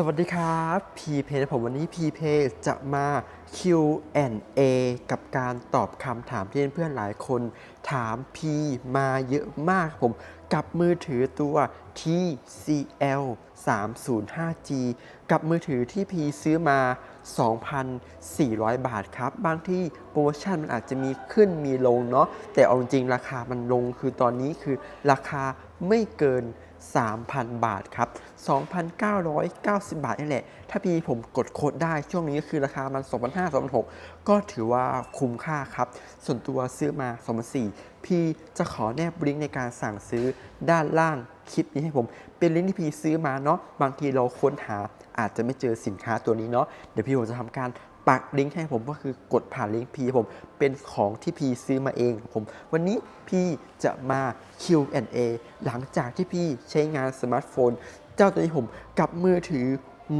สวัสดีครับพีเพผมวันนี้พีเพจะมา Q&A กับการตอบคำถามที่เพื่อนๆหลายคนถามพีมาเยอะมากผมกับมือถือตัว TCL 305G กับมือถือที่พีซื้อมา 2,400 บาทครับ บางที่โปรโมชั่นมันอาจจะมีขึ้นมีลงเนาะแต่เอาจริงราคามันลงคือตอนนี้คือราคาไม่เกิน 3,000 บาทครับ 2,990 บาทนี่แหละ ถ้าพี่ผมกดโค้ดได้ช่วงนี้ก็คือราคามัน 2,500 2,600 ก็ถือว่าคุ้มค่าครับ ส่วนตัวซื้อมา 2,400 พี่จะขอแนบลิงก์ในการสั่งซื้อด้านล่างคลิปนี้ให้ผม เป็นลิงก์ที่พี่ซื้อมาเนาะ บางทีเราค้นหาอาจจะไม่เจอสินค้าตัวนี้เนาะ เดี๋ยวพี่ผมจะทำการ ปักลิงก์ให้ผมก็คือกดผ่านลิงก์พีผมเป็นของที่พีซื้อมาเองผม วันนี้พีจะมา Q&A หลังจากที่พี่ใช้งานสมาร์ทโฟน เจ้าตัวนี้ผมกับมือถือ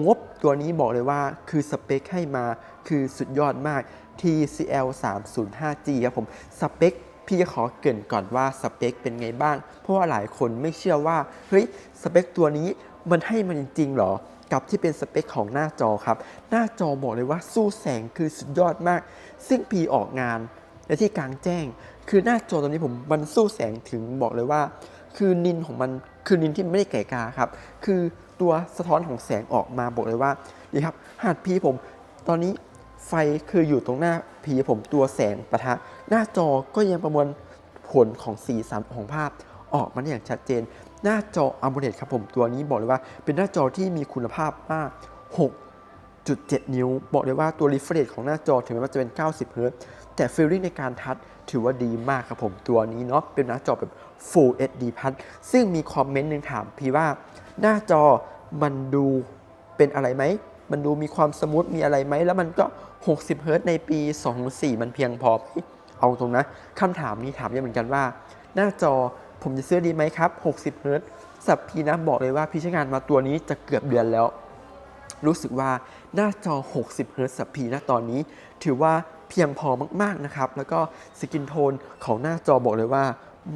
งบตัวนี้บอกเลยว่าคือสเปคให้มาคือสุดยอดมาก TCL 305G ครับผม สเปคพี่จะขอเกรินก่อนว่าสเปคเป็นไงบ้าง เพราะว่าหลายคนไม่เชื่อว่า เฮ้ย สเปคตัวนี้มันให้มันจริงๆหรอ กับที่เป็นสเปคของหน้าจอครับ หน้าจอบอกเลยว่าสู้แสงคือสุดยอดมาก ซึ่งพีออกงานและที่กลางแจ้ง คือหน้าจอตัวนี้ผมมันสู้แสงถึงบอกเลยว่า คือนินของมันคือนินที่ไม่ได้ไก่กาครับ คือตัวสะท้อนของแสงออกมาบอกเลยว่านี่ครับหาดพีผม ตอนนี้ไฟคืออยู่ตรงหน้าพีผมตัวแสงประทะ หน้าจอก็ยังประมวลผลของสีสันของภาพ ออกมาได้อย่างชัดเจน หน้าจอ AMOLED ครับผมตัวนี้บอกเลยว่าเป็นหน้าจอที่มีคุณภาพมาก 6.7 นิ้ว บอกเลยว่าตัว refresh ของหน้าจอถึงแม้ว่าจะเป็น 90เฮิรตแต่ feeling ในการทัชถือว่าดีมากครับผมตัวนี้เนาะเป็นหน้าจอแบบ Full HD Plus ซึ่งมีคอมเมนต์หนึ่งถามพี่ว่า หน้าจอมันดูเป็นอะไรไหมมันดูมีความสมูทมีอะไรไหม แล้วมันก็ 60 เฮิรตในปี2 0 4มันเพียงพอไหมเอาตรงนะคำถามนี้ถามเยอะเหมือนกันว่า หน้าจอ ผมจะซื้อดีไหมครับ 60เฮิรตซ์สับพีนะบอกเลยว่าพี่ใช้งานมาตัวนี้จะเกือบเดือนแล้ว รู้สึกว่าหน้าจอ 60เฮิรตซ์สับพีนะตอนนี้ ถือว่าเพียงพอมากๆนะครับ แล้วก็สกินโทนของหน้าจอบอกเลยว่า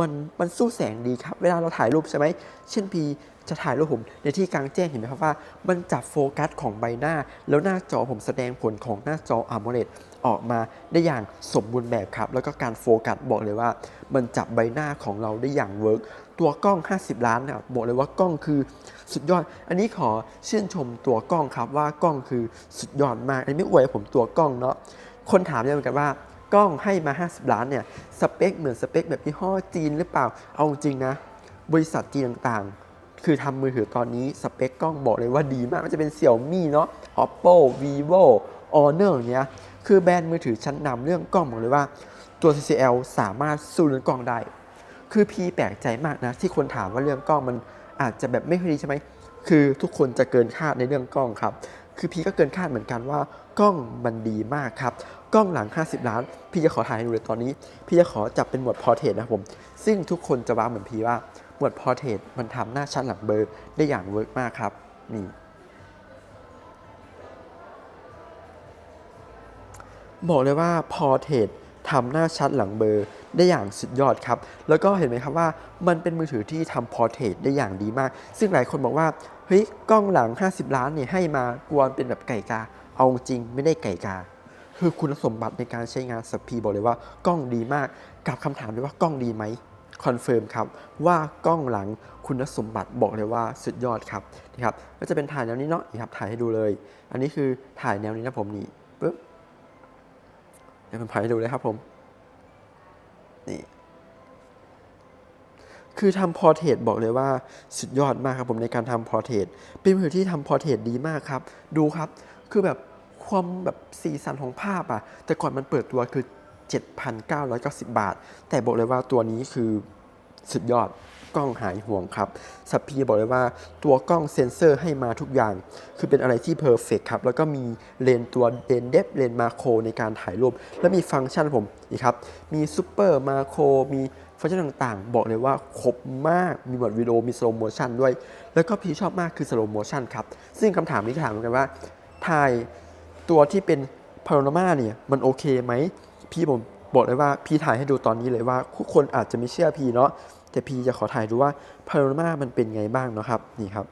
มันมันสู้แสงดีครับ เวลาเราถ่ายรูปใช่ไหม เช่นพี จะถ่ายรูปผมในที่กลางแจ้งเห็นไหมครับว่า มันจับโฟกัสของใบหน้า แล้วหน้าจอผมแสดงผลของหน้าจอ AMOLED ออกมาได้อย่างสมบูรณ์แบบครับ แล้วก็การโฟกัสบอกเลยว่า มันจับใบหน้าของเราได้อย่างเวิร์กตัวกล้อง 50 ล้านนะบบอกเลยว่ากล้องคือสุดยอด อันนี้ขอชื่นชมตัวกล้องครับว่ากล้องคือสุดยอดมาก อันนี้ไม่อวยผมตัวกล้องเนาะคนถามเยอะเหมือนกันว่ากล้องให้มา 50 ล้านเนี่ยสเปคเหมือนสเปคแบบยี่ห้อจีนหรือเปล่าเอาจริงนะ บริษัทจีนต่างๆ คือทำมือถือตอนนี้สเปคกล้องบอกเลยว่าดีมากมันจะเป็นเสี่ยวมี่เนาะ oppo vivo honor เงี้ย คือแบรนด์มือถือชั้นนำเรื่องกล้องบอกเลยว่าตัว TCL สามารถสู้เรื่องกล้องได้ คือพี่แปลกใจมากนะ ที่คนถามว่าเรื่องกล้องมันอาจจะแบบไม่ค่อยดีใช่ไหม คือทุกคนจะเกินคาดในเรื่องกล้องครับ คือพี่ก็เกินคาดเหมือนกันว่ากล้องมันดีมากครับ กล้องหลัง 50 ล้าน พี่จะขอถ่ายให้ดูเลยตอนนี้ พี่จะขอจับเป็นหมวดพอร์เทรตนะผม ซึ่งทุกคนจะว้าวเหมือนพี่ว่า วดพอร์เทรตมันทำหน้าชัดหลังเบอร์ได้อย่างเวิร์กมากครับ นี่ บอกเลยว่าพอเทรดทำหน้าชัดหลังเบอร์ได้อย่างสุดยอดครับ แล้วก็เห็นไหมครับว่ามันเป็นมือถือที่ทำพอเทรดได้อย่างดีมาก ซึ่งหลายคนบอกว่า เฮ้ย กล้องหลัง 50 ล้านเนี่ยให้มากวนเป็นแบบไก่กา เอาจริงไม่ได้ไก่กา คือคุณสมบัติในการใช้งานสปีบอกเลยว่ากล้องดีมาก กับคำถามด้วยว่ากล้องดีไหม คอนเฟิร์มครับว่ากล้องหลังคุณสมบัติบอกเลยว่าสุดยอดครับนะครับก็จะเป็นถ่ายแนวนี้เนาะนี่ครับถ่ายให้ดูเลย อันนี้คือถ่ายแนวนี้นะผมนี่ปึ๊บเดี๋ยวผมถ่ายให้ดูเลยครับผมนี่คือทำพอร์เทรตบอกเลยว่าสุดยอดมากครับผมในการทำพอร์เทรตเป็นมือถือที่ทำพอร์เทรตดีมากครับ ดูครับ คือแบบความแบบสีสันของภาพอะแต่ก่อนมันเปิดตัวคือ 7,990 บาท แต่บอกเลยว่าตัวนี้คือสุดยอดกล้องหายห่วงครับสัพพีบอกเลยว่าตัวกล้องเซ็นเซอร์ให้มาทุกอย่าง คือเป็นอะไรที่เพอร์เฟกครับ แล้วก็มีเลนตัวเลนเดฟเลนมาโครในการถ่ายรูป และมีฟังก์ชันผมอีกครับ มีซูเปอร์มาโครมีฟังก์ชันต่างๆ บอกเลยว่าครบมากมีหมดวิดีโอมีสโลโมชันด้วย แล้วก็พี่ชอบมากคือสโลโมชันครับ ซึ่งคำถามนี้ถามกันว่าถ่ายตัวที่เป็นพาโนรามาเนี่ยมันโอเคไหม พี่ผมบอกเลยว่าพี่ถ่ายให้ดูตอนนี้เลยว่าทุกคนอาจจะไม่เชื่อพี่เนาะแต่พี่จะขอถ่ายดูว่าพารามามันเป็นไงบ้างเนาะครับนี่ครับ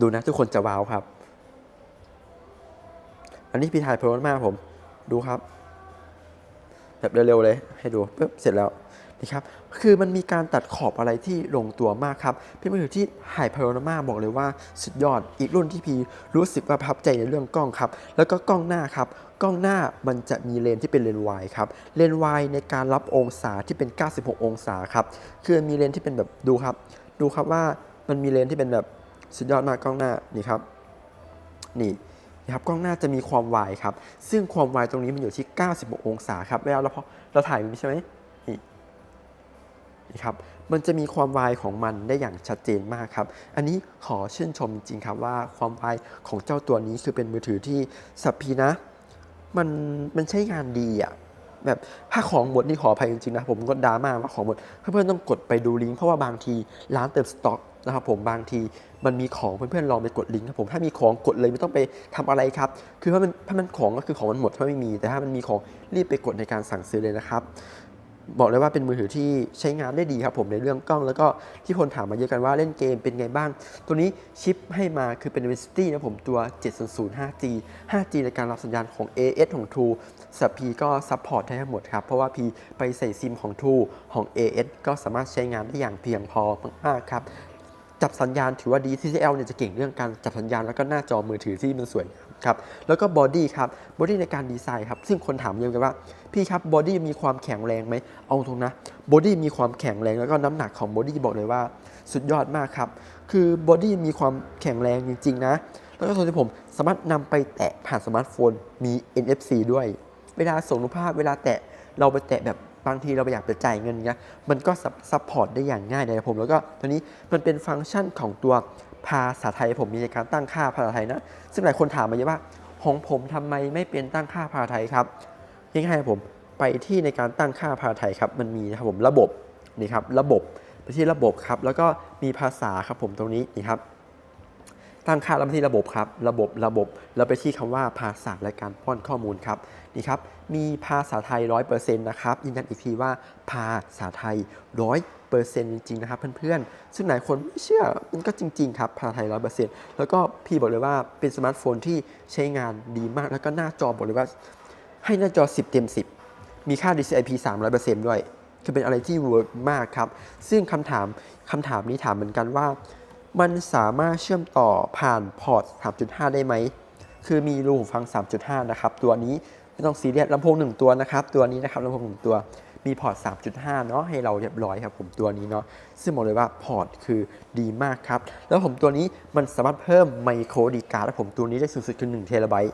ดูนะทุกคนจะว้าวครับ อันนี้พี่ถ่ายพารามาผมดูครับแบบเร็วๆเลย ให้ดูปึ๊บเสร็จแล้ว นี่ครับ คือมันมีการตัดขอบอะไรที่ลงตัวมากครับ เป็นมือถือที่ไฮพาโรนามาบอกเลยว่าสุดยอด อีกรุ่นที่พี่รู้สึกว่าประทับใจในเรื่องกล้องครับ แล้วก็กล้องหน้าครับ กล้องหน้ามันจะมีเลนที่เป็นเลนวายครับ เลนวายในการรับองศาที่เป็น 96 องศาครับ คือมีเลนที่เป็นแบบดูครับ ดูครับว่ามันมีเลนที่เป็นแบบสุดยอดมากกล้องหน้านี่ครับ นี่นะครับกล้องหน้าจะมีความวายครับ ซึ่งความวายตรงนี้มันอยู่ที่ 96 องศาครับเวลาเราพอเราถ่ายมันใช่ไหม นี่นี่ครับมันจะมีความวายของมันได้อย่างชัดเจนมากครับ อันนี้ขอชื่นชมจริงครับว่าความวายของเจ้าตัวนี้คือเป็นมือถือที่สัพพีนะ มันมันใช้งานดีอะแบบถ้าของหมดนี่ขออภัยจริงๆนะผมก็ดราม่าว่าของหมดเพื่อนๆต้องกดไปดูลิงก์เพราะว่าบางทีร้านเติมสต็อกนะครับผมบางทีมันมีของเพื่อนๆลองไปกดลิงก์ครับผมถ้ามีของกดเลยไม่ต้องไปทำอะไรครับ คือถ้ามันถ้ามันของก็คือของมันหมดถ้าไม่มี แต่ถ้ามันมีของรีบไปกดในการสั่งซื้อเลยนะครับ บอกเลยว่าเป็นมือถือที่ใช้งานได้ดีครับผมในเรื่องกล้อง แล้วก็ที่คนถามมาเยอะกันว่าเล่นเกมเป็นไงบ้าง ตัวนี้ชิปให้มาคือเป็น Dimensity นะผมตัว 700 5G 5G ในการรับสัญญาณของ AS ของ True สับ P ก็ซัพพอร์ตได้ทั้งหมดครับ เพราะว่า P ไปใส่ซิมของ True ของ AS ก็สามารถใช้งานได้อย่างเพียงพอมากๆครับจับสัญญาณถือว่าดี TCL เนี่ยจะเก่งเรื่องการจับสัญญาณแล้วก็หน้าจอมือถือที่มันสวยงาม ครับแล้วก็บอดี้ครับบอดี้ในการดีไซน์ครับซึ่งคนถามเยอะกันว่า พี่ครับบอดี้มีความแข็งแรงไหมเอาตรงนะบอดี้มีความแข็งแรงแล้วก็น้ำหนักของบอดี้บอกเลยว่า สุดยอดมากครับ คือบอดี้มีความแข็งแรงจริง ๆ นะ แล้วก็ส่วนที่ผมสามารถนำไปแตะผ่านสมาร์ทโฟนมี NFC ด้วย เวลาส่งรูปภาพเวลาแตะเราไปแตะแบบบางทีเราไปอยากจะจ่ายเงินเงี้ยมันก็ซัพพอร์ตได้อย่างง่ายนะครับผมแล้วก็ตัวนี้มันเป็นฟังก์ชันของตัว ภาษาไทยผมมีการตั้งค่าภาษาไทยนะ ซึ่งหลายคนถามมาเยอะว่าของผมทำไมไม่เป็นตั้งค่าภาษาไทยครับง่ายๆครับผมไปที่ในการตั้งค่าภาษาไทยครับ มันมีนะครับผมระบบนี่ครับระบบไปที่ระบบครับ แล้วก็มีภาษาครับผมตรงนี้นี่ครับ ตั้งค่าแล้วไปที่ระบบครับ ระบบระบบแล้วไปที่คำว่าภาษาและการป้อนข้อมูลครับนี่ครับมีภาษาไทย 100%นะครับยืนยันอีกทีว่าภาษาไทย 100%จริงๆนะครับเพื่อนๆ ซึ่งหลายคนไม่เชื่อมันก็จริง ๆ ครับภาษาไทย 100%แล้วก็พี่บอกเลยว่าเป็นสมาร์ทโฟนที่ใช้งานดีมาก แล้วก็หน้าจอบอกเลยว่า ให้หน้าจอ 10 เต็ม 10 มีค่า DCI-P 300%ด้วยคือเป็นอะไรที่เวิร์กมากครับ ซึ่งคำถามคำถามนี้ถามเหมือนกันว่า มันสามารถเชื่อมต่อผ่านพอร์ต 3.5 ได้ไหม คือมีรูหูฟัง 3.5 นะครับ ตัวนี้ไม่ต้องซีเรียสลำโพง 1 ตัวนะครับ ตัวนี้นะครับลำโพง 1 ตัว มีพอร์ต 3.5 เนาะให้เราเรียบร้อยครับผมตัวนี้เนาะ ซึ่งบอกเลยว่าพอร์ตคือดีมากครับ แล้วผมตัวนี้มันสามารถเพิ่มไมโครดีการ์ดและผมตัวนี้ได้สูงสุดคือ1เทราไบต์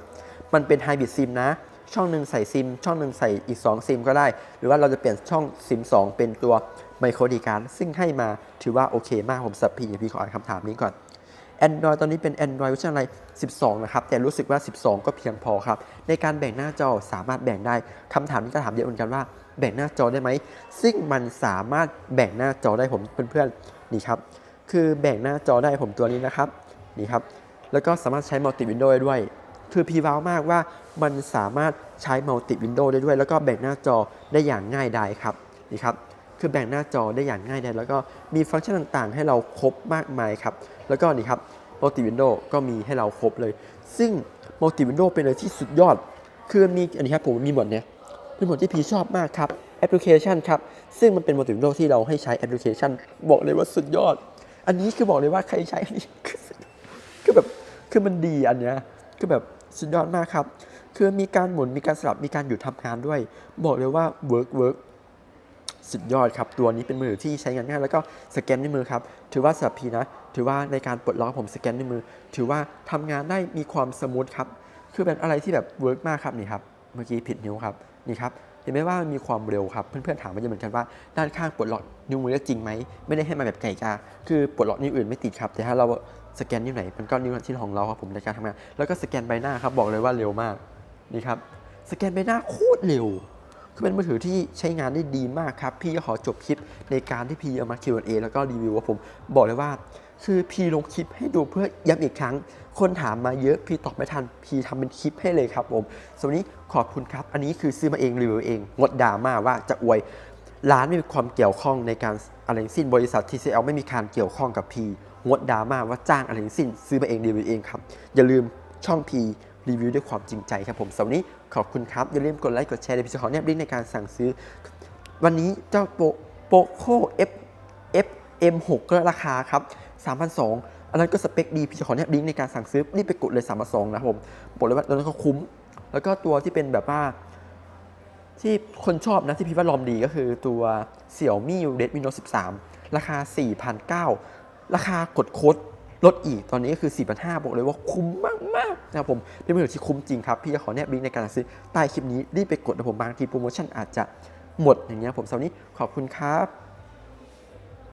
มันเป็นไฮบริดซิมนะ ช่องหนึ่งใส่ซิม ช่องหนึ่งใส่อีก 2 ซิมก็ได้ หรือว่าเราจะเปลี่ยนช่องซิม 2 เป็นตัวไมโครดีการ์ดซึ่งให้มาถือว่าโอเคมากผมสับพีพี่ขออ่านคำถามนี้ก่อน Android ตอนนี้เป็น Android เวอร์ชันอะไร 12 นะครับ แต่รู้สึกว่า 12 ก็เพียงพอครับ ในการแบ่งหน้าจอสามารถแบ่งได้คำถามนี้ก็ถามเยอะเหมือนกันว่า แบ่งหน้าจอได้ไหม ซึ่งมันสามารถแบ่งหน้าจอได้ผมเพื่อนๆ นี่ครับ คือแบ่งหน้าจอได้ผมตัวนี้นะครับ นี่ครับ แล้วก็สามารถใช้มัลติวินโดว์ได้ด้วย คือพีวาวมากว่ามันสามารถใช้มัลติวินโดว์ได้ด้วย แล้วก็แบ่งหน้าจอได้อย่างง่ายดายครับนี่ครับคือแบ่งหน้าจอได้อย่างง่ายดายแล้วก็มีฟังก์ชันต่างๆ ให้เราครบมากมายครับ แล้วก็นี่ครับมัลติวินโดว์ก็มีให้เราครบเลย ซึ่งมัลติวินโดว์เป็นอะไรที่สุดยอด คือมีอันนี้ครับผมมีหมดเนี่ยเป็นหมดที่พีชอบมากครับแอปพลิเคชันครับ ซึ่งมันเป็นโมดิวินโดที่เราให้ใช้แอปพลิเคชัน บอกเลยว่าสุดยอด อันนี้คือบอกเลยว่าใครใช้อันนี้คือแบบคือมันดีอันเนี้ยคือแบบ สุดยอดมากครับ คือมีการหมุนมีการสลับมีการหยุดทำงานด้วย บอกเลยว่าเวิร์กเวิร์กสุดยอดครับตัวนี้เป็นมือถือที่ใช้งานง่ายแล้วก็สแกนด้วยมือครับถือว่าสำหรับพีนะ ถือว่าในการปลดล็อกผมสแกนด้วยมือ ถือว่าทำงานได้มีความสมูทครับคือเป็นอะไรที่แบบเวิร์กมากครับนี่ครับเมื่อกี้ผิดนิ้วครับนี่ครับเห็นไหมว่ามันมีความเร็วครับ เพื่อนๆถามมาเยอะเหมือนกันว่าด้านข้างปลดล็อกนิ้วมือจริงไหมไม่ได้ให้มาแบบไก่กาคือปลดล็อกนิ้วอื่นไม่ติดครับ แต่ถ้าเรา สแกนนิ้วไหนมันก็นิ้วทันที่ของเราครับผมในการทำงานแล้วก็สแกนใบหน้าครับบอกเลยว่าเร็วมากนี่ครับสแกนใบหน้าโคตรเร็วคือเป็นมือถือที่ใช้งานได้ดีมากครับ พี่ก็ขอจบคลิปในการที่พี่เอามา Q&A แล้วก็รีวิวว่าผมบอกเลยว่า คือพี่ลงคลิปให้ดูเพื่อย้ำอีกครั้ง คนถามมาเยอะพี่ตอบไม่ทัน พี่ทำเป็นคลิปให้เลยครับผมสวัสดีขอบคุณครับ อันนี้คือซื้อมาเองรีวิวเองงดดราม่าว่าจะอวย ร้านไม่มีความเกี่ยวข้องในการอะไรสิ้นบริษัท TCL ไม่มีการเกี่ยวข้องกับพี งดดราม่าว่าจ้างอะไรทั้งสิ้น ซื้อมาเองรีวิวเองครับ อย่าลืมช่องพีรีวิวด้วยความจริงใจครับผมสำหรับนี้ขอบคุณครับ อย่าลืมกดไลค์กดแชร์ในพิเศษของแนบลิงก์ในการสั่งซื้อ วันนี้เจ้าโปโปโค F F M6 ก็ราคาครับ3,200อันนั้นก็สเปคดีพี่ขอแนบลิงก์ในการสั่งซื้อรีบไปกดเลย3,200นะครับผมบอกเลยว่าตอนนั้นก็คุ้ม แล้วก็ตัวที่เป็นแบบว่า ที่คนชอบนะที่พี่ว่าลอมดีก็คือตัวเสี่ยวมี่ Redmi Note 13 ราคา 4,900 ราคากดโค้ดลดอีกตอนนี้ก็คือ 4,500บอกเลยว่าคุ้มมากๆนะครับผมเป็นมือถือที่คุ้มจริงครับพี่จะขอแนบลิงก์ในการซื้อใต้คลิปนี้รีบไปกดนะผมบางทีโปรโมชั่นอาจจะหมดอย่างเงี้ยผมสำหรับวันนี้ขอบคุณครับ